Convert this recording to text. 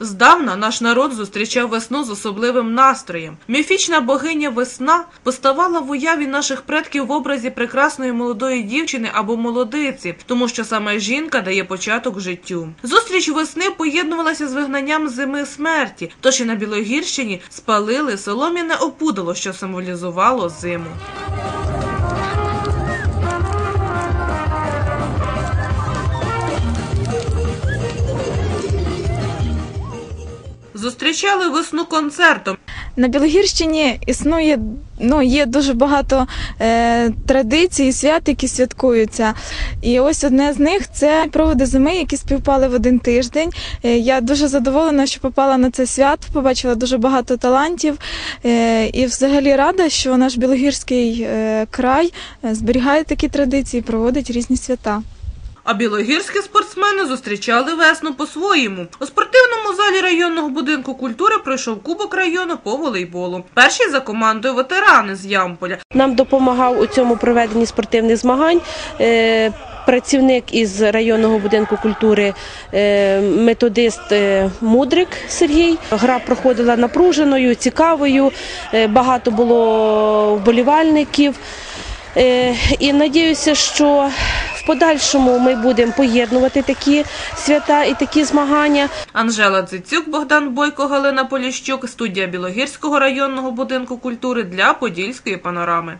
Здавна наш народ зустрічав весну з особливим настроєм. Міфічна богиня весна поставала в уяві наших предків в образі прекрасної молодої дівчини або молодиці, тому що саме жінка дає початок життю. Зустріч весни поєднувалася з вигнанням зими смерті, тож і на Білогірщині спалили солом'яне опудало, що символізувало зиму. Зустрічали весну концертом. На Білогірщині існує ну, є дуже багато е, традицій, свят, які святкуються. І ось одне з них це проводи зими, які співпали в один тиждень. Е, я дуже задоволена, що попала на це свято, побачила дуже багато талантів. Е, і взагалі рада, що наш Білогірський е, край е, зберігає такі традиції, проводить різні свята. А білогірські спортсмени зустрічали весну по-своєму. У залі районного будинку культури пройшов Кубок району по волейболу. Перші за командою ветерани з Ямполя. Нам допомагав у цьому проведенні спортивних змагань. е, Працівник із районного будинку культури, е, методист е, Мудрик Сергій. Гра проходила напруженою, цікавою. Багато було вболівальників. І надіюся, що подальшому ми будемо поєднувати такі свята і такі змагання. Анжела Цицюк, Богдан Бойко, Галина Поліщук, студія Білогірського районного будинку культури для Подільської панорами.